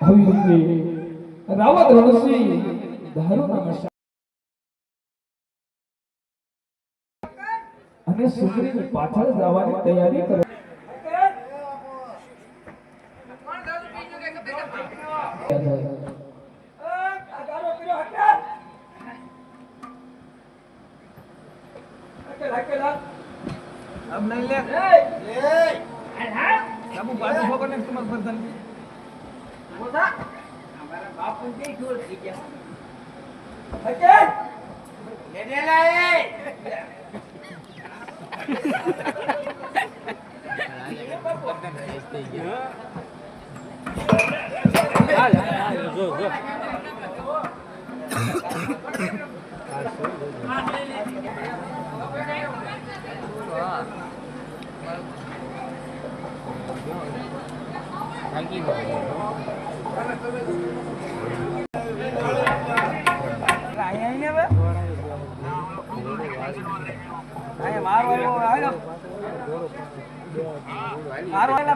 આવી રીતે રાવત રણસિંહ દારૂના નશા અને સુંદરીની પાછળ જવાની તૈયારી કરે अब नहीं ले बाबू बाजू होकर મોટા અમારા બાપુ જે જોર થઈ ગયા ભજન કેનેલા એ Thank you. આવ્યો આવ્યો મારો આવ્યો